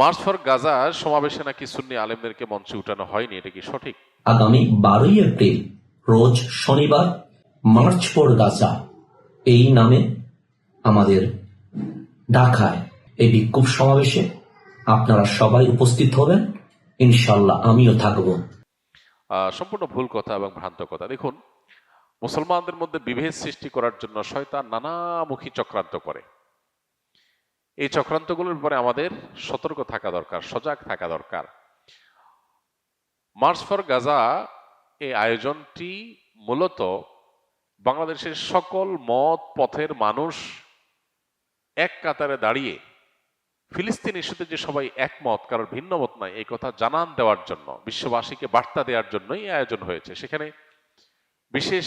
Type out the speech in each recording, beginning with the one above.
March for Gaza সমাবেশে নাকি সুন্নি আলেমদেরকে মঞ্চে উঠানো হয়নি এটা কি সঠিক? আগামী বারোই এপ্রিল রোজ শনিবার মার্চ ফর গাজা। এই নামে আমাদের ঢাকায় এই বিক্ষোভ সমাবেশে আপনারা সবাই উপস্থিত হবেন। ইনশাল্লাহ আমিও থাকব। আহ, সম্পূর্ণ ভুল কথা এবং ভ্রান্ত কথা। দেখুন মুসলমানদের মধ্যে বিভেদ সৃষ্টি করার জন্য শয়তান নানামুখী চক্রান্ত করে। এই চক্রান্তগুলোর ব্যাপারে আমাদের সতর্ক থাকা দরকার, সজাগ থাকা দরকার। মার্চ ফর গাজা এই আয়োজনটি মূলত বাংলাদেশের সকল মত পথের মানুষ এক কাতারে দাঁড়িয়ে ফিলিস্তিন ইস্যুতে যে সবাই একমত, কারোর ভিন্ন মত নাই, এই কথা জানান দেওয়ার জন্য, বিশ্ববাসীকে বার্তা দেওয়ার জন্যই আয়োজন হয়েছে। সেখানে বিশেষ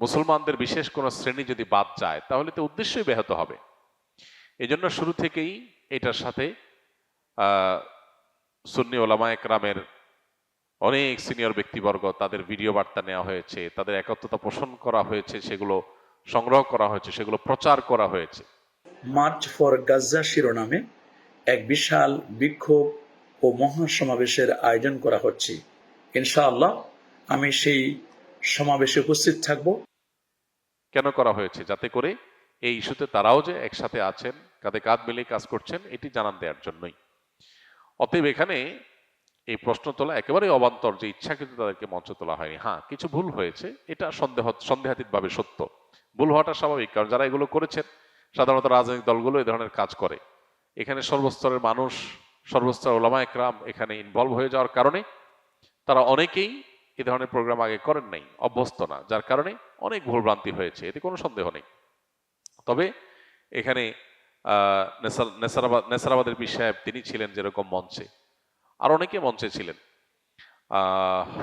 মুসলমানদের বিশেষ কোনো শ্রেণি যদি বাদ যায়, তাহলে তো উদ্দেশ্যই ব্যাহত হবে। এই জন্য শুরু থেকেই এটার সাথে সুন্নি ওলামা একরামের অনেক সিনিয়র ব্যক্তিবর্গ তাদের ভিডিও বার্তা নেওয়া হয়েছে তাদের একত্রতা পোষণ করা হয়েছে সেগুলো সংগ্রহ করা হয়েছে সেগুলো প্রচার করা হয়েছে। মার্চ ফর গাজা শিরোনামে এক বিশাল বিক্ষোভ ও মহাসমাবেশের আয়োজন করা হচ্ছে। ইনশাআল্লাহ আমি সেই সমাবেশে উপস্থিত থাকব। কেন করা হয়েছে? যাতে করে এই ইস্যুতে তারাও যে একসাথে আছেন, কাঁধে কাঁধ মিলিয়ে কাজ করছেন, এটি জানান দেওয়ার জন্যই। অতএব এখানে এই প্রশ্ন তোলা একেবারে অবান্তর যে ইচ্ছাকৃত তাদেরকে মঞ্চ তোলা হয়নি। হ্যাঁ কিছু ভুল হয়েছে, এটা সন্দেহ, সন্দেহাতীতভাবে সত্য। ভুল হওয়াটা স্বাভাবিক, কারণ যারা এগুলো করেছেন, সাধারণত রাজনৈতিক দলগুলো এই ধরনের কাজ করে। এখানে সর্বস্তরের মানুষ সর্বস্তর ওলামা একরাম এখানে ইনভলভ হয়ে যাওয়ার কারণে তারা অনেকেই এ ধরনের প্রোগ্রাম আগে করেন নাই, অভ্যস্ত না, যার কারণে অনেক ভুলভ্রান্তি হয়েছে, এতে কোনো সন্দেহ নেই। তবে এখানে নেসারাবাদ নেসারাবাদের পীর সাহেব তিনি ছিলেন যেরকম মঞ্চে। আর অনেকে মঞ্চে ছিলেন।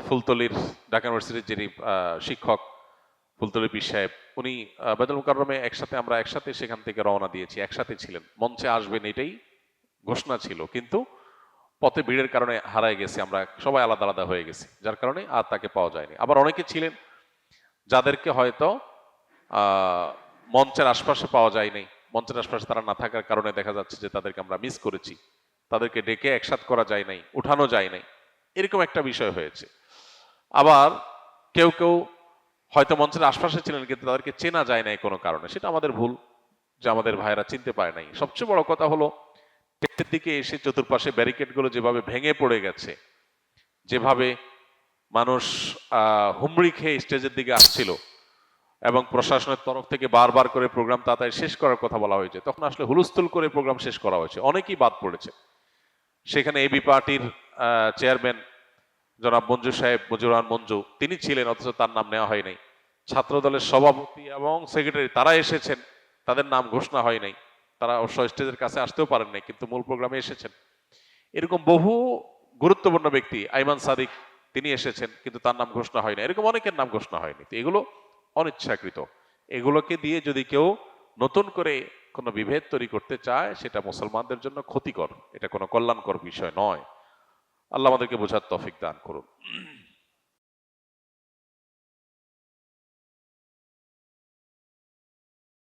ফুলতলির ঢাকা ইউনিভার্সিটির যিনি শিক্ষক ফুলতলি পীর সাহেব, উনি বেদুল মুকাররমে একসাথে আমরা একসাথে সেখান থেকে রওনা দিয়েছি, একসাথে ছিলেন। মঞ্চে আসবেন এটাই ঘোষণা ছিল, কিন্তু পথে ভিড়ের কারণে হারায় গেছি আমরা, সবাই আলাদা আলাদা হয়ে গেছি, যার কারণে আর তাকে পাওয়া যায়নি। আবার অনেকে ছিলেন যাদেরকে হয়তো মঞ্চের আশপাশে পাওয়া যায়নি। মঞ্চের আশপাশে তারা না থাকার কারণে দেখা যাচ্ছে যে তাদেরকে আমরা মিস করেছি। তাদেরকে ডেকে একসাথ করা যায় নাই, উঠানো যায় নাই। এরকম একটা বিষয় হয়েছে। আবার কেউ কেউ হয়তো মঞ্চের আশপাশে ছিলেন কিন্তু তাদেরকে চেনা যায় নাই কোনো কারণে। সেটা আমাদের ভুল যে আমাদের ভাইয়েরা চিনতে পারে নাই। সবচেয়ে বড় কথা হলো টেটের দিকে এসে চতুর্পাশে ব্যারিকেডগুলো যেভাবে ভেঙে পড়ে গেছে, যেভাবে মানুষ হুমড়ি খেয়ে স্টেজের দিকে আসছিল এবং প্রশাসনের তরফ থেকে বারবার করে প্রোগ্রাম তাড়াতাড়ি শেষ করার কথা বলা হয়েছে। তখন আসলে হুলস্থুল করে প্রোগ্রাম শেষ করা হয়েছে। অনেকেই বাদ পড়েছে। সেখানে এবি পার্টির চেয়ারম্যান জনাব মঞ্জু সাহেব মুজিবুর রহমান মঞ্জু, তিনি ছিলেন, অথচ তার নাম নেওয়া হয় নাই। ছাত্র দলের সভাপতি এবং সেক্রেটারি তারা এসেছেন। তাদের নাম ঘোষণা হয় নাই। তারা অবশ্য স্টেজের কাছে আসতেও পারেন নাই, কিন্তু মূল প্রোগ্রামে এসেছেন। এরকম বহু গুরুত্বপূর্ণ ব্যক্তি, আইমান সাদিক, তিনি এসেছেন, কিন্তু তার নাম ঘোষণা হয় না এরকম অনেকের নাম ঘোষণা হয়নি। তো এগুলো অনিচ্ছাকৃত। এগুলোকে দিয়ে যদি কেউ নতুন করে কোনো বিভেদ তৈরি করতে চায়, সেটা মুসলমানদের জন্য ক্ষতিকর। এটা কোনো কল্যাণকর বিষয় নয়। আল্লাহ আমাদেরকে বোঝার তফিক দান করুন।